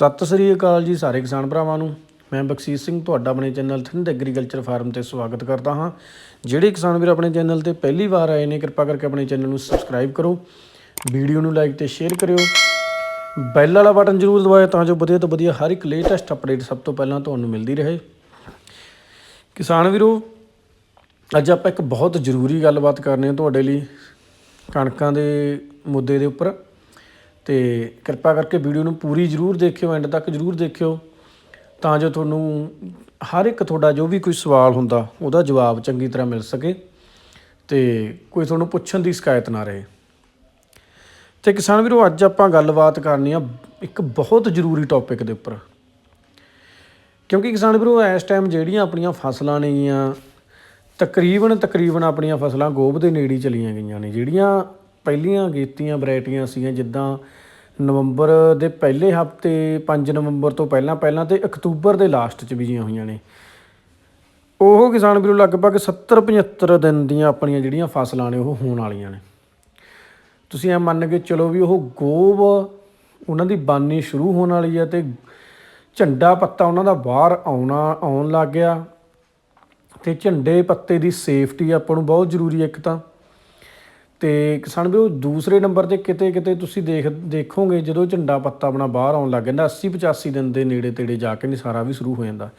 ਸਤਿ ਸ੍ਰੀ ਅਕਾਲ ਜੀ ਸਾਰੇ ਕਿਸਾਨ ਭਰਾਵਾਂ ਨੂੰ। ਮੈਂ ਬਖਸ਼ੀਸ਼ ਸਿੰਘ, ਤੁਹਾਡਾ ਆਪਣੇ ਚੈਨਲ ਥਿੰਦ ਐਗਰੀਕਲਚਰ ਫਾਰਮ ਤੇ ਸਵਾਗਤ ਕਰਦਾ ਹਾਂ। ਜਿਹੜੇ ਕਿਸਾਨ ਵੀਰ ਆਪਣੇ ਚੈਨਲ ਤੇ ਪਹਿਲੀ ਵਾਰ ਆਏ ਨੇ, ਕਿਰਪਾ ਕਰਕੇ ਆਪਣੇ ਚੈਨਲ ਨੂੰ ਸਬਸਕ੍ਰਾਈਬ ਕਰੋ। ਵੀਡੀਓ ਨੂੰ ਲਾਈਕ ਤੇ ਸ਼ੇਅਰ ਕਰਿਓ। ਬੈਲ ਵਾਲਾ ਬਟਨ ਜ਼ਰੂਰ ਦਬਾਇਓ ਤਾਂ ਜੋ ਵਧੀਆ ਤੋਂ ਵਧੀਆ ਹਰ ਇੱਕ ਲੇਟੈਸਟ ਅਪਡੇਟ ਸਭ ਤੋਂ ਪਹਿਲਾਂ ਤੁਹਾਨੂੰ ਮਿਲਦੀ ਰਹੇ। ਕਿਸਾਨ ਵੀਰੋ, ਅੱਜ ਆਪਾਂ ਇੱਕ ਬਹੁਤ ਜ਼ਰੂਰੀ ਗੱਲਬਾਤ ਕਰਨੀ ਹੈ ਤੁਹਾਡੇ ਲਈ ਕਣਕਾਂ ਦੇ ਮੁੱਦੇ ਦੇ ਉੱਪਰ। ਤੇ ਕਿਰਪਾ ਕਰਕੇ ਵੀਡੀਓ ਨੂੰ ਪੂਰੀ ਜ਼ਰੂਰ ਦੇਖਿਓ ਐਂਡ ਤੱਕ ਜ਼ਰੂਰ ਦੇਖਿਓ। ਤਾਂ ਜੋ ਤੁਹਾਨੂੰ ਹਰ ਇੱਕ ਤੁਹਾਡਾ ਜੋ ਵੀ ਕੋਈ ਸਵਾਲ ਹੁੰਦਾ, ਉਹਦਾ ਜਵਾਬ ਚੰਗੀ ਤਰ੍ਹਾਂ ਮਿਲ ਸਕੇ ਤੇ ਕੋਈ ਤੁਹਾਨੂੰ ਪੁੱਛਣ ਦੀ ਸ਼ਿਕਾਇਤ ਨਾ ਰਹੇ। ਤੇ ਕਿਸਾਨ ਵੀਰੋ, ਅੱਜ ਆਪਾਂ ਗੱਲਬਾਤ ਕਰਨੀ ਆ ਇੱਕ ਬਹੁਤ ਜ਼ਰੂਰੀ ਟੌਪਿਕ ਦੇ ਉੱਪਰ। ਕਿਉਂਕਿ ਕਿਸਾਨ ਵੀਰੋ, ਇਸ ਟਾਈਮ ਜਿਹੜੀਆਂ ਆਪਣੀਆਂ ਫਸਲਾਂ ਨੇਗੀਆਂ ਤਕਰੀਬਨ ਤਕਰੀਬਨ ਆਪਣੀਆਂ ਫਸਲਾਂ ਗੋਭ ਦੇ ਨੇੜੇ ਹੀ ਚਲੀਆਂ ਗਈਆਂ ਨੇ, ਜਿਹੜੀਆਂ ਪਹਿਲੀਆਂ ਗੀਤੀਆਂ, ਵੈਰਾਈਟੀਆਂ ਸੀਗੀਆਂ ਜਿੱਦਾਂ ਨਵੰਬਰ ਦੇ ਪਹਿਲੇ ਹਫ਼ਤੇ 5 ਨਵੰਬਰ ਤੋਂ ਪਹਿਲਾਂ ਪਹਿਲਾਂ ਤੇ ਅਕਤੂਬਰ ਦੇ ਲਾਸਟ 'ਚ ਬੀਜੀਆਂ ਹੋਈਆਂ ਨੇ। ਉਹ ਕਿਸਾਨ ਵੀਰੋ ਲਗਭਗ 70 75 ਦਿਨ ਦੀਆਂ ਆਪਣੀਆਂ ਜਿਹੜੀਆਂ ਫਸਲਾਂ ਨੇ, ਉਹ ਹੋਣ ਵਾਲੀਆਂ ਨੇ। ਤੁਸੀਂ ਇਹ ਮੰਨ ਕੇ ਚਲੋ ਵੀ ਉਹ ਗੋਭ ਉਹਨਾਂ ਦੀ ਬਾਨੀ ਸ਼ੁਰੂ ਹੋਣ ਵਾਲੀ ਹੈ ਤੇ ਝੰਡਾ ਪੱਤਾ ਉਹਨਾਂ ਦਾ ਬਾਹਰ ਆਉਣਾ, ਆਉਣ ਲੱਗ ਗਿਆ ਤੇ ਝੰਡੇ ਪੱਤੇ ਦੀ ਸੇਫਟੀ ਆਪਾਂ ਨੂੰ ਬਹੁਤ ਜ਼ਰੂਰੀ ਹੈ ਇੱਕ ਤਾਂ। ਤੇ ਕਿਸਾਨ ਵੀਰੋ, ਦੂਸਰੇ ਨੰਬਰ ਤੇ ਕਿਤੇ ਕਿਤੇ ਤੁਸੀਂ ਦੇਖ ਦੇਖੋਗੇ, ਜਦੋਂ ਝੰਡਾ ਪੱਤਾ ਆਪਣਾ ਬਾਹਰ ਆਉਣ ਲੱਗ ਜਾਂਦਾ 80 85 ਦਿਨ ਦੇ ਨੇੜੇ ਤੇੜੇ ਜਾ ਕੇ ਨਿਸਾਰਾ ਵੀ ਸ਼ੁਰੂ ਹੋ ਜਾਂਦਾ।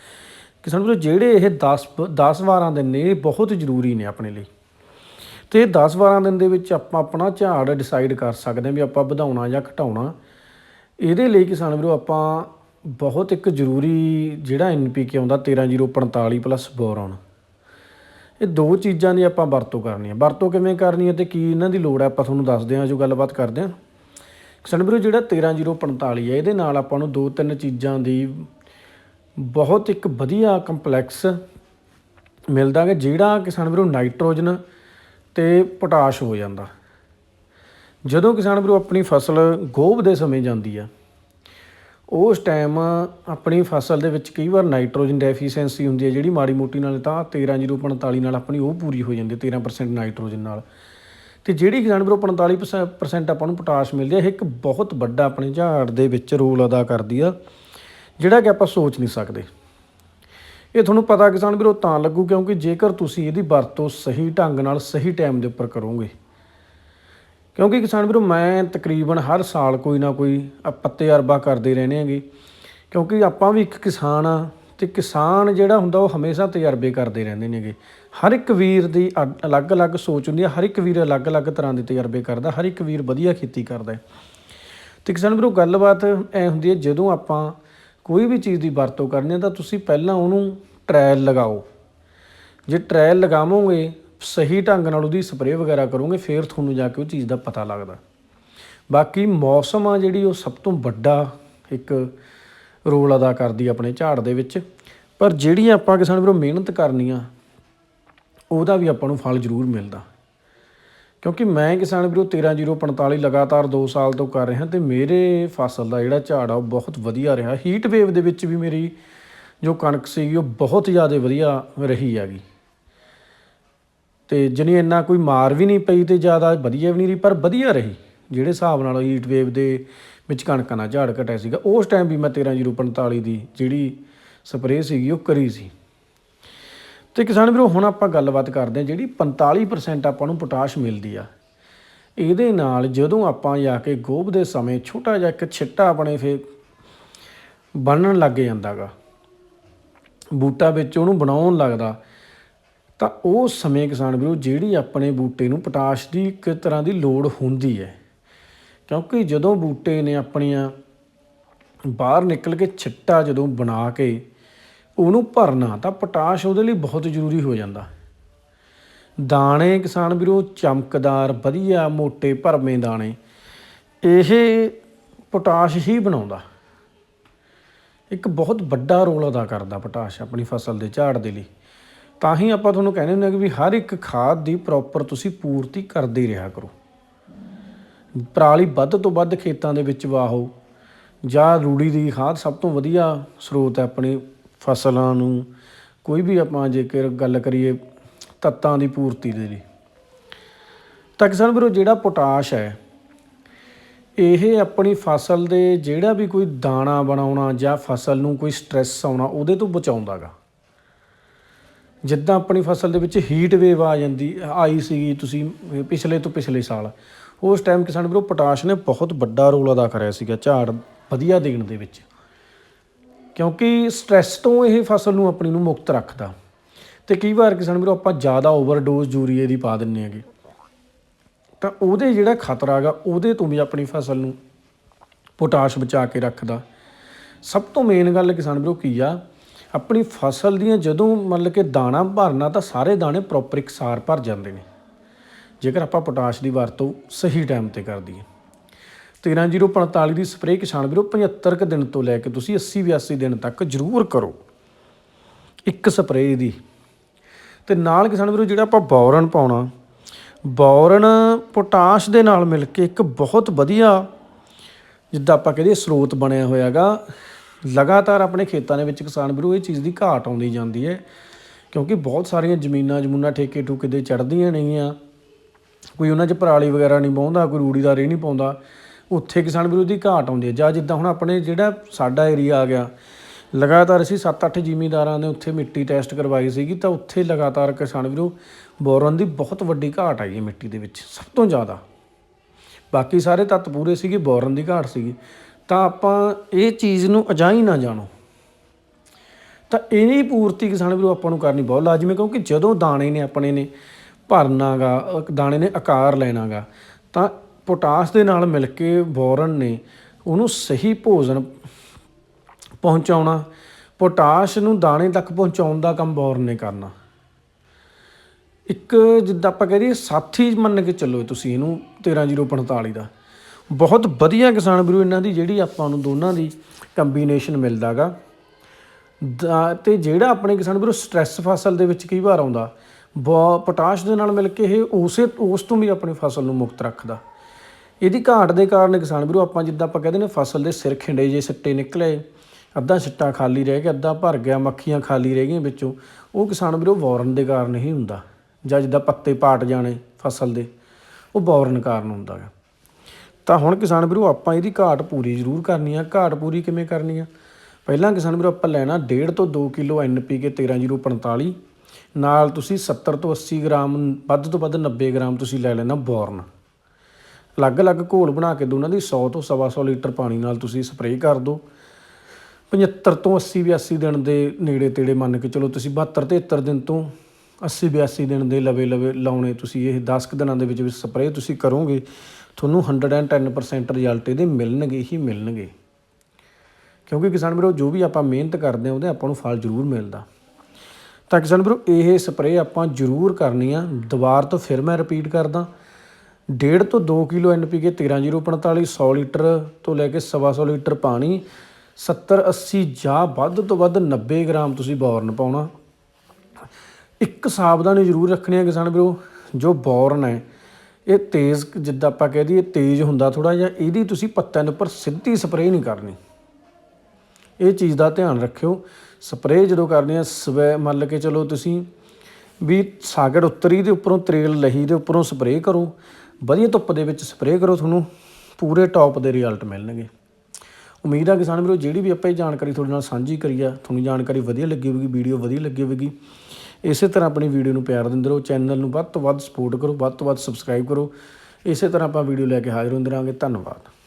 ਕਿਸਾਨ ਵੀਰੋ, ਜਿਹੜੇ ਇਹ 10 10 12 ਦਿਨ ਨੇ, ਇਹ ਬਹੁਤ ਜ਼ਰੂਰੀ ਨੇ ਆਪਣੇ ਲਈ। ਤੇ 10 12 ਦਿਨ ਦੇ ਵਿੱਚ ਆਪਾਂ ਆਪਣਾ ਝਾੜ ਡਿਸਾਈਡ ਕਰ ਸਕਦੇ ਹਾਂ ਵੀ ਆਪਾਂ ਵਧਾਉਣਾ ਜਾਂ ਘਟਾਉਣਾ। ਇਹਦੇ ਲਈ ਕਿਸਾਨ ਵੀਰੋ, ਆਪਾਂ ਬਹੁਤ ਇੱਕ ਜ਼ਰੂਰੀ ਜਿਹੜਾ ਐਨਪੀਕੇ ਆਉਂਦਾ 13045 ਪਲੱਸ ਬੋਰੋਨ। ਇਹ ਦੋ ਚੀਜ਼ਾਂ ਦੀ ਆਪਾਂ ਵਰਤੋਂ ਕਰਨੀ ਹੈ ਵਰਤੋਂ ਕਿਵੇਂ ਕਰਨੀ ਹੈ ਤੇ ਕੀ ਇਹਨਾਂ ਦੀ ਲੋੜ ਹੈ ਆਪਾਂ ਤੁਹਾਨੂੰ ਦੱਸਦੇ ਹਾਂ ਜੋ ਗੱਲਬਾਤ ਕਰਦੇ ਹਾਂ ਕਿਸਾਨ ਵੀਰੋ, ਜਿਹੜਾ 13045 ਹੈ ਇਹਦੇ ਨਾਲ ਆਪਾਂ ਨੂੰ ਦੋ ਤਿੰਨ ਚੀਜ਼ਾਂ ਦੀ ਬਹੁਤ ਇੱਕ ਵਧੀਆ ਕੰਪਲੈਕਸ ਮਿਲਦਾ ਹੈ ਜਿਹੜਾ ਕਿਸਾਨ ਵੀਰੋ ਨਾਈਟ੍ਰੋਜਨ ਤੇ ਪੋਟਾਸ਼ ਹੋ ਜਾਂਦਾ। ਜਦੋਂ ਕਿਸਾਨ ਵੀਰੋ ਆਪਣੀ ਫਸਲ ਗੋਭ ਦੇ ਸਮੇਂ ਜਾਂਦੀ ਆ ਉਸ ਟਾਈਮ ਆਪਣੀ ਫਸਲ ਦੇ ਵਿੱਚ ਕਈ ਵਾਰ ਨਾਈਟ੍ਰੋਜਨ ਡੈਫੀਸੈਂਸੀ ਹੁੰਦੀ ਹੈ, ਜਿਹੜੀ ਮਾੜੀ ਮੋਟੀ ਨਾਲ ਤਾਂ 13045 ਨਾਲ ਆਪਣੀ ਉਹ ਪੂਰੀ ਹੋ ਜਾਂਦੀ ਹੈ 13% ਨਾਈਟ੍ਰੋਜਨ ਨਾਲ। ਤੇ ਜਿਹੜੀ ਕਿਸਾਨ ਵੀਰੋ 45% ਆਪਾਂ ਨੂੰ ਪੋਟਾਸ਼ ਮਿਲਦੀ ਹੈ, ਇਹ ਇੱਕ ਬਹੁਤ ਵੱਡਾ ਆਪਣੇ ਝਾੜ ਦੇ ਵਿੱਚ ਰੋਲ ਅਦਾ ਕਰਦੀ ਆ, ਜਿਹੜਾ ਕਿ ਆਪਾਂ ਸੋਚ ਨਹੀਂ ਸਕਦੇ। ਇਹ ਤੁਹਾਨੂੰ ਪਤਾ ਕਿਸਾਨ ਵੀਰੋ ਤਾਂ ਲੱਗੂ ਕਿਉਂਕਿ ਜੇਕਰ ਤੁਸੀਂ ਇਹਦੀ ਵਰਤੋਂ ਸਹੀ ਢੰਗ ਨਾਲ ਸਹੀ ਟਾਈਮ ਦੇ ਉੱਪਰ ਕਰੋਗੇ ਕਿਉਂਕਿ ਕਿਸਾਨ ਵੀਰੋ, ਮੈਂ ਤਕਰੀਬਨ ਹਰ ਸਾਲ ਕੋਈ ਨਾ ਕੋਈ ਆਪਾਂ ਤਜਰਬਾ ਕਰਦੇ ਰਹਿੰਦੇ ਹਾਂਗੇ। ਕਿਉਂਕਿ ਆਪਾਂ ਵੀ ਇੱਕ ਕਿਸਾਨ ਆ ਤੇ ਕਿਸਾਨ ਜਿਹੜਾ ਹੁੰਦਾ ਉਹ ਹਮੇਸ਼ਾ ਤਜਰਬੇ ਕਰਦੇ ਰਹਿੰਦੇ ਨੇਗੇ ਹਰ ਇੱਕ ਵੀਰ ਦੀ ਅ- ਅਲੱਗ-ਅਲੱਗ ਸੋਚ ਹੁੰਦੀ ਹੈ ਹਰ ਇੱਕ ਵੀਰ ਅਲੱਗ-ਅਲੱਗ ਤਰ੍ਹਾਂ ਦੇ ਤਜਰਬੇ ਕਰਦਾ, ਹਰ ਇੱਕ ਵੀਰ ਵਧੀਆ ਖੇਤੀ ਕਰਦਾ ਹੈ। ਤੇ ਕਿਸਾਨ ਵੀਰੋ, ਗੱਲਬਾਤ ਐ ਹੁੰਦੀ ਹੈ, ਜਦੋਂ ਆਪਾਂ ਕੋਈ ਵੀ ਚੀਜ਼ ਦੀ ਵਰਤੋਂ ਕਰਨੀ ਹੈ ਤਾਂ ਤੁਸੀਂ ਪਹਿਲਾਂ ਉਹਨੂੰ ਟ੍ਰਾਇਲ ਲਗਾਓ। ਜੇ ਟ੍ਰਾਇਲ ਲਗਾਵੋਗੇ ਸਹੀ ਢੰਗ ਨਾਲ ਉਹਦੀ ਸਪਰੇਅ ਵਗੈਰਾ ਕਰੋਗੇ, ਫਿਰ ਤੁਹਾਨੂੰ ਜਾ ਕੇ ਉਹ ਚੀਜ਼ ਦਾ ਪਤਾ ਲੱਗਦਾ। ਬਾਕੀ ਮੌਸਮ ਆ ਜਿਹੜੀ ਉਹ ਸਭ ਤੋਂ ਵੱਡਾ ਇੱਕ ਰੋਲ ਅਦਾ ਕਰਦੀ ਆਪਣੇ ਝਾੜ ਦੇ ਵਿੱਚ। ਪਰ ਜਿਹੜੀ ਆਪਾਂ ਕਿਸਾਨ ਵੀਰੋ ਮਿਹਨਤ ਕਰਨੀ ਆ ਉਹਦਾ ਵੀ ਆਪਾਂ ਨੂੰ ਫਲ ਜ਼ਰੂਰ ਮਿਲਦਾ। ਕਿਉਂਕਿ ਮੈਂ ਕਿਸਾਨ ਵੀਰੋ 13045 ਲਗਾਤਾਰ 2 ਸਾਲ ਤੋਂ ਕਰ ਰਿਹਾ ਤੇ ਮੇਰੇ ਫਸਲ ਦਾ ਜਿਹੜਾ ਝਾੜ ਆ, ਉਹ ਬਹੁਤ ਵਧੀਆ ਰਿਹਾ। ਹੀਟ ਵੇਵ ਦੇ ਵਿੱਚ ਵੀ ਮੇਰੀ ਜੋ ਕਣਕ ਸੀਗੀ, ਉਹ ਬਹੁਤ ਜ਼ਿਆਦਾ ਵਧੀਆ ਰਹੀ ਹੈਗੀ। ਤੇ ਜਣੀ ਇੰਨਾ ਕੋਈ ਮਾਰ ਵੀ ਨਹੀਂ ਪਈ ਤੇ ਜ਼ਿਆਦਾ ਵਧੀਆ ਵੀ ਨਹੀਂ ਰਹੀ, ਪਰ ਵਧੀਆ ਰਹੀ। ਜਿਹੜੇ ਹਿਸਾਬ ਨਾਲ ਹੀਟ ਵੇਵ ਦੇ ਵਿੱਚ ਕਣਕਾਂ ਨਾਲ ਝਾੜ ਘਟਿਆ ਸੀਗਾ, ਉਸ ਟਾਈਮ ਵੀ ਮੈਂ 13045 ਦੀ ਜਿਹੜੀ ਸਪਰੇਅ ਸੀਗੀ, ਉਹ ਕਰੀ ਸੀ। ਤੇ ਕਿਸਾਨ ਵੀਰੋ, ਹੁਣ ਆਪਾਂ ਗੱਲਬਾਤ ਕਰਦੇ ਹਾਂ ਜਿਹੜੀ 45% ਆਪਾਂ ਨੂੰ ਪੋਟਾਸ਼ ਮਿਲਦੀ ਆ। ਇਹਦੇ ਨਾਲ ਜਦੋਂ ਆਪਾਂ ਜਾ ਕੇ ਗੋਭ ਦੇ ਸਮੇਂ ਛੋਟਾ ਜਿਹਾ ਇੱਕ ਛਿੱਟਾ ਆਪਣੇ ਫੇ ਬਣਨ ਲੱਗ ਜਾਂਦਾਗਾ ਬੂਟਾ ਵਿੱਚ ਉਹਨੂੰ ਬਣਾਉਣ ਲੱਗਦਾ। ਤਾਂ ਉਹ ਸਮੇਂ ਕਿਸਾਨ ਵੀਰੋ, ਜਿਹੜੀ ਆਪਣੇ ਬੂਟੇ ਨੂੰ ਪੋਟਾਸ਼ ਦੀ ਇੱਕ ਤਰ੍ਹਾਂ ਦੀ ਲੋੜ ਹੁੰਦੀ ਹੈ। ਕਿਉਂਕਿ ਜਦੋਂ ਬੂਟੇ ਨੇ ਆਪਣੀਆਂ ਬਾਹਰ ਨਿਕਲ ਕੇ ਛਿੱਟਾ ਜਦੋਂ ਬਣਾ ਕੇ ਉਹਨੂੰ ਭਰਨਾ, ਤਾਂ ਪੋਟਾਸ਼ ਉਹਦੇ ਲਈ ਬਹੁਤ ਜ਼ਰੂਰੀ ਹੋ ਜਾਂਦਾ। ਦਾਣੇ ਕਿਸਾਨ ਵੀਰੋ, ਚਮਕਦਾਰ, ਵਧੀਆ ਮੋٹے ਭਰਵੇਂ ਦਾਣੇ, ਇਹ ਪੋਟਾਸ਼ ਹੀ ਬਣਾਉਂਦਾ। ਇੱਕ ਬਹੁਤ ਵੱਡਾ ਰੋਲ ਅਦਾ ਕਰਦਾ ਪੋਟਾਸ਼ ਆਪਣੀ ਫਸਲ ਦੇ ਝਾੜ ਦੇ ਲਈ। ਤਾਂ ਹੀ ਆਪਾਂ ਤੁਹਾਨੂੰ ਕਹਿੰਦੇ ਹੁੰਦੇ ਹਾਂ ਕਿ ਵੀ ਹਰ ਇੱਕ ਖਾਦ ਦੀ ਪ੍ਰੋਪਰ ਤੁਸੀਂ ਪੂਰਤੀ ਕਰਦੇ ਰਿਹਾ ਕਰੋ। ਪਰਾਲੀ ਵੱਧ ਤੋਂ ਵੱਧ ਖੇਤਾਂ ਦੇ ਵਿੱਚ ਵਾਹੋ ਜਾਂ ਰੂੜੀ ਦੀ ਖਾਦ ਸਭ ਤੋਂ ਵਧੀਆ ਸਰੋਤ ਹੈ ਆਪਣੀ ਫਸਲਾਂ ਨੂੰ। ਕੋਈ ਵੀ ਆਪਾਂ ਜੇਕਰ ਗੱਲ ਕਰੀਏ ਤੱਤਾਂ ਦੀ ਪੂਰਤੀ ਦੇ ਲਈ। ਤਾਂ ਕਿਸਾਨ ਵੀਰੋ, ਜਿਹੜਾ ਪੋਟਾਸ਼ ਹੈ, ਇਹ ਆਪਣੀ ਫਸਲ ਦੇ ਜਿਹੜਾ ਵੀ ਕੋਈ ਦਾਣਾ ਬਣਾਉਣਾ ਜਾਂ ਫਸਲ ਨੂੰ ਕੋਈ ਸਟ੍ਰੈਸ ਆਉਣਾ ਉਹਦੇ ਤੋਂ ਬਚਾਉਂਦਾਗਾ ਜਿੱਦਾਂ ਆਪਣੀ ਫਸਲ ਦੇ ਵਿੱਚ ਹੀਟ ਵੇਵ ਆ ਜਾਂਦੀ, ਆਈ ਸੀਗੀ ਤੁਸੀਂ ਪਿਛਲੇ ਤੋਂ ਪਿਛਲੇ ਸਾਲ। ਉਸ ਟਾਈਮ ਕਿਸਾਨ ਵੀਰੋ, ਪੋਟਾਸ਼ ਨੇ ਬਹੁਤ ਵੱਡਾ ਰੋਲ ਅਦਾ ਕਰਿਆ ਸੀਗਾ ਝਾੜ ਵਧੀਆ ਦੇਣ ਦੇ ਵਿੱਚ। ਕਿਉਂਕਿ ਸਟ੍ਰੈਸ ਤੋਂ ਇਹ ਫਸਲ ਨੂੰ ਆਪਣੀ ਨੂੰ ਮੁਕਤ ਰੱਖਦਾ। ਤੇ ਕਈ ਵਾਰ ਕਿਸਾਨ ਵੀਰੋ, ਆਪਾਂ ਜ਼ਿਆਦਾ ਓਵਰਡੋਜ਼ ਯੂਰੀਏ ਦੀ ਪਾ ਦਿੰਨੇ ਆਗੇ ਤਾਂ ਉਹਦੇ ਜਿਹੜਾ ਖਤਰਾ ਹੈਗਾ, ਉਹਦੇ ਤੋਂ ਵੀ ਆਪਣੀ ਫਸਲ ਨੂੰ ਪੋਟਾਸ਼ ਬਚਾ ਕੇ ਰੱਖਦਾ। ਸਭ ਤੋਂ ਮੇਨ ਗੱਲ ਕਿਸਾਨ ਵੀਰੋ ਕੀ ਆ? ਆਪਣੀ ਫਸਲ ਦੀਆਂ ਜਦੋਂ ਮਤਲਬ ਕਿ ਦਾਣਾ ਭਰਨਾ ਤਾਂ ਸਾਰੇ ਦਾਣੇ ਪ੍ਰੋਪਰ ਇਕਸਾਰ ਭਰ ਜਾਂਦੇ ਨੇ। ਜੇਕਰ ਆਪਾਂ ਪੋਟਾਸ਼ ਦੀ ਵਰਤੋਂ ਸਹੀ ਟਾਈਮ ਤੇ ਕਰ ਦਈਏ 13045 ਦੀ ਸਪਰੇਅ ਕਿਸਾਨ ਵੀਰੋ 75 ਕੁ ਦਿਨ ਤੋਂ ਲੈ ਕੇ ਤੁਸੀਂ 80 82 ਦਿਨ ਤੱਕ ਜ਼ਰੂਰ ਕਰੋ। ਇੱਕ ਸਪਰੇਅ ਦੀ ਤੇ ਨਾਲ ਕਿਸਾਨ ਵੀਰੋ, ਜਿਹੜਾ ਆਪਾਂ ਬੋਰਨ ਪਾਉਣਾ, ਬੋਰਨ ਪੋਟਾਸ਼ ਦੇ ਨਾਲ ਮਿਲ ਕੇ ਇੱਕ ਬਹੁਤ ਵਧੀਆ, ਜਿੱਦਾਂ ਆਪਾਂ ਕਹਿੰਦੇ ਸਰੋਤ ਬਣਿਆ ਹੋਇਆਗਾ। ਲਗਾਤਾਰ ਆਪਣੇ ਖੇਤਾਂ ਦੇ ਵਿੱਚ ਕਿਸਾਨ ਵੀਰੋ, ਇਹ ਚੀਜ਼ ਦੀ ਘਾਟ ਆਉਂਦੀ ਜਾਂਦੀ ਹੈ, ਕਿਉਂਕਿ ਬਹੁਤ ਸਾਰੀਆਂ ਜ਼ਮੀਨਾਂ, ਜਮੂਨਾਂ ਠੇਕੇ ਠੂਕੇ ਦੇ ਚੜ੍ਹਦੀਆਂ ਨੇਗੀਆਂ। ਕੋਈ ਉਹਨਾਂ 'ਚ ਪਰਾਲੀ ਵਗੈਰਾ ਨਹੀਂ ਪਾਉਂਦਾ ਕੋਈ ਰੂੜੀ ਦਾ ਰੇ ਨਹੀਂ ਪਾਉਂਦਾ। ਉੱਥੇ ਕਿਸਾਨ ਵੀਰੋ ਦੀ ਘਾਟ ਆਉਂਦੀ ਹੈ। ਜਾਂ ਜਿੱਦਾਂ ਹੁਣ ਆਪਣੇ ਜਿਹੜਾ ਸਾਡਾ ਏਰੀਆ ਆ ਗਿਆ, ਲਗਾਤਾਰ ਅਸੀਂ 7-8 ਜ਼ਿਮੀਂਦਾਰਾਂ ਨੇ ਉੱਥੇ ਮਿੱਟੀ ਟੈਸਟ ਕਰਵਾਈ ਸੀਗੀ, ਤਾਂ ਉੱਥੇ ਲਗਾਤਾਰ ਕਿਸਾਨ ਵੀਰੋ ਬੋਰਨ ਦੀ ਬਹੁਤ ਵੱਡੀ ਘਾਟ ਆਈ ਹੈ ਮਿੱਟੀ ਦੇ ਵਿੱਚ, ਸਭ ਤੋਂ ਜ਼ਿਆਦਾ। ਬਾਕੀ ਸਾਰੇ ਤੱਤ ਪੂਰੇ ਸੀਗੇ, ਬੋਰਨ ਦੀ ਘਾਟ ਸੀਗੀ। ਤਾਂ ਆਪਾਂ ਇਹ ਚੀਜ਼ ਨੂੰ ਅਜਾਈ ਨਾ ਜਾਣੋ। ਤਾਂ ਇਹਦੀ ਪੂਰਤੀ ਕਿਸਾਨ ਵੀਰੋ ਆਪਾਂ ਨੂੰ ਕਰਨੀ ਬਹੁਤ ਲਾਜ਼ਮੀ ਹੈ, ਕਿਉਂਕਿ ਜਦੋਂ ਦਾਣੇ ਨੇ ਆਪਣੇ ਨੇ ਭਰਨਾਗਾ ਅ- ਦਾਣੇ ਨੇ ਆਕਾਰ ਲੈਣਾਗਾ ਤਾਂ ਪੋਟਾਸ਼ ਦੇ ਨਾਲ ਮਿਲ ਕੇ ਬੋਰਨ ਨੇ ਉਹਨੂੰ ਸਹੀ ਭੋਜਨ ਪਹੁੰਚਾਉਣਾ, ਪੋਟਾਸ਼ ਨੂੰ ਦਾਣੇ ਤੱਕ ਪਹੁੰਚਾਉਣ ਦਾ ਕੰਮ ਬੋਰਨ ਨੇ ਕਰਨਾ। ਇੱਕ ਜਿੱਦਾਂ ਆਪਾਂ ਕਹਦੇ ਸਾਥੀ ਮੰਨ ਕੇ ਚੱਲੋ ਤੁਸੀਂ ਇਹਨੂੰ 13045 ਦਾ। ਬਹੁਤ ਵਧੀਆ ਕਿਸਾਨ ਵੀਰੋ, ਇਹਨਾਂ ਦੀ ਜਿਹੜੀ ਆਪਾਂ ਨੂੰ ਦੋਨਾਂ ਦੀ ਕੰਬੀਨੇਸ਼ਨ ਮਿਲਦਾਗਾ। ਦਾ- ਤੇ ਜਿਹੜਾ ਆਪਣੇ ਕਿਸਾਨ ਵੀਰੋ ਸਟ੍ਰੈਸ ਫਸਲ ਦੇ ਵਿੱਚ ਕਈ ਵਾਰ ਆਉਂਦਾ ਬਹੁਤ ਪੋਟਾਸ਼ ਦੇ ਨਾਲ ਮਿਲ ਕੇ ਇਹ ਉਸੇ, ਉਸ ਤੋਂ ਵੀ ਆਪਣੀ ਫਸਲ ਨੂੰ ਮੁਕਤ ਰੱਖਦਾ। ਇਹਦੀ ਘਾਟ ਦੇ ਕਾਰਨ ਕਿਸਾਨ ਵੀਰੋ, ਆਪਾਂ ਜਿੱਦਾਂ ਆਪਾਂ ਕਹਿੰਦੇ ਨੇ, ਫਸਲ ਦੇ ਸਿਰ ਖਿੰਡੇ ਜੇ ਸਿੱਟੇ ਨਿਕਲੇ, ਅੱਧਾ ਸਿੱਟਾ ਖਾਲੀ ਰਹਿ ਗਿਆ, ਅੱਧਾ ਭਰ ਗਿਆ, ਮੱਖੀਆਂ ਖਾਲੀ ਰਹਿ ਗਈਆਂ ਵਿੱਚੋਂ, ਉਹ ਕਿਸਾਨ ਵੀਰੋ ਵਾਰਨ ਦੇ ਕਾਰਨ ਹੀ ਹੁੰਦਾ। ਜਾਂ ਜਿੱਦਾਂ ਪੱਤੇ ਪਾਟ ਜਾਣੇ ਫਸਲ ਦੇ, ਉਹ ਵਾਰਨ ਕਾਰਨ ਹੁੰਦਾ ਹੈ ਤਾਂ ਹੁਣ ਕਿਸਾਨ ਵੀਰੋ, ਆਪਾਂ ਇਹਦੀ ਘਾਟ ਪੂਰੀ ਜ਼ਰੂਰ ਕਰਨੀ ਆ। ਘਾਟ ਪੂਰੀ ਕਿਵੇਂ ਕਰਨੀ ਆ? ਪਹਿਲਾਂ ਕਿਸਾਨ ਵੀਰੋ, ਆਪਾਂ ਲੈਣਾ 1.5 ਤੋਂ 2 ਕਿਲੋ ਐਨਪੀਕੇ 13045 ਨਾਲ ਤੁਸੀਂ 70 ਤੋਂ 80 ਗ੍ਰਾਮ, ਵੱਧ ਤੋਂ ਵੱਧ 90 ਗ੍ਰਾਮ ਤੁਸੀਂ ਲੈ ਲੈਣਾ ਬੋਰਨ। ਅਲੱਗ-ਅਲੱਗ ਘੋਲ ਬਣਾ ਕੇ ਦੋਨਾਂ ਦੀ 100 ਤੋਂ 125 ਲੀਟਰ ਪਾਣੀ ਨਾਲ ਤੁਸੀਂ ਸਪਰੇਅ ਕਰ ਦਿਓ। 75 ਤੋਂ 80 82 ਦਿਨ ਦੇ ਨੇੜੇ ਤੇੜੇ ਮੰਨ ਕੇ ਚਲੋ ਤੁਸੀਂ 72 73 ਦਿਨ ਤੋਂ 80 82 ਦਿਨ ਦੇ ਲਵੇ ਲਵੇ ਲਾਉਣੇ ਤੁਸੀਂ ਇਹ 10 ਕੁ ਦਿਨਾਂ ਦੇ ਵਿੱਚ ਵਿੱਚ ਸਪਰੇਅ ਤੁਸੀਂ ਕਰੋਗੇ, ਤੁਹਾਨੂੰ 110% ਰਿਜ਼ਲਟ ਇਹਦੇ ਮਿਲਣਗੇ ਹੀ ਮਿਲਣਗੇ। ਕਿਉਂਕਿ ਕਿਸਾਨ ਵੀਰੋ, ਜੋ ਵੀ ਆਪਾਂ ਮਿਹਨਤ ਕਰਦੇ ਹਾਂ, ਉਹਦੇ ਆਪਾਂ ਨੂੰ ਫਲ ਜ਼ਰੂਰ ਮਿਲਦਾ। ਤਾਂ ਕਿਸਾਨ ਵੀਰੋ, ਇਹ ਸਪਰੇਅ ਆਪਾਂ ਜ਼ਰੂਰ ਕਰਨੀ ਆ। ਦੁਬਾਰ ਤੋਂ ਫਿਰ ਮੈਂ ਰਿਪੀਟ ਕਰਦਾ। 1.5 ਤੋਂ 2 ਕਿਲੋ ਐਨਪੀਕੇ 13045 100 ਲੀਟਰ ਤੋਂ ਲੈ ਕੇ 125 ਲੀਟਰ ਪਾਣੀ 70 80 ਜਾਂ ਵੱਧ ਤੋਂ ਵੱਧ 90 ਗ੍ਰਾਮ ਤੁਸੀਂ ਬੋਰਨ ਪਾਉਣਾ। ਇੱਕ ਸਾਵਧਾਨੀ ਜ਼ਰੂਰ ਰੱਖਣੀ ਹੈ ਕਿਸਾਨ ਵੀਰੋ, ਜੋ ਬੋਰਨ ਹੈ, ਇਹ ਤੇਜ਼ ਜਿੱਦਾਂ ਆਪਾਂ ਕਹਿ ਦਈਏ ਤੇਜ਼ ਹੁੰਦਾ ਥੋੜਾ ਜਿਹਾ, ਇਹਦੀ ਤੁਸੀਂ ਪੱਤਿਆਂ ਦੇ ਉੱਪਰ ਸਿੱਧੀ ਸਪਰੇਅ ਨਹੀਂ ਕਰਨੀ। ਇਹ ਚੀਜ਼ ਦਾ ਧਿਆਨ ਰੱਖਿਓ। ਸਪਰੇਅ ਜਦੋਂ ਕਰਨੀ ਆ ਸਵੈ ਮੰਨ ਕੇ ਚਲੋ ਤੁਸੀਂ ਵੀ ਸਾਗਰ ਉੱਤਰੀ ਦੇ ਉੱਪਰੋਂ ਤਰੇਲ ਲਹੀ ਦੇ ਉੱਪਰੋਂ ਸਪਰੇਅ ਕਰੋ। ਵਧੀਆ ਧੁੱਪ ਦੇ ਵਿੱਚ ਸਪਰੇਅ ਕਰੋ ਤੁਹਾਨੂੰ, ਪੂਰੇ ਟੌਪ ਦੇ ਰਿਜ਼ਲਟ ਮਿਲਣਗੇ। ਉਮੀਦ ਆ ਕਿਸਾਨ ਵੀਰੋ, ਜਿਹੜੀ ਵੀ ਆਪਾਂ ਇਹ ਜਾਣਕਾਰੀ ਤੁਹਾਡੇ ਨਾਲ ਸਾਂਝੀ ਕਰੀ ਆ, ਤੁਹਾਨੂੰ ਜਾਣਕਾਰੀ ਵਧੀਆ ਲੱਗੀ ਹੋਵੇਗੀ, ਵੀਡੀਓ ਵਧੀਆ ਲੱਗੀ ਹੋਵੇਗੀ। ਇਸੇ ਤਰ੍ਹਾਂ ਆਪਣੀ ਵੀਡੀਓ ਨੂੰ ਪਿਆਰ ਦਿੰਦੇ ਰਹੋ, ਚੈਨਲ ਨੂੰ ਵੱਧ ਤੋਂ ਵੱਧ ਸਪੋਰਟ ਕਰੋ, ਵੱਧ ਤੋਂ ਵੱਧ ਸਬਸਕ੍ਰਾਈਬ ਕਰੋ। ਇਸੇ ਤਰ੍ਹਾਂ ਆਪਾਂ ਵੀਡੀਓ ਲੈ ਕੇ ਹਾਜ਼ਰ ਹੁੰਦੇ ਰਹਾਂਗੇ। ਧੰਨਵਾਦ।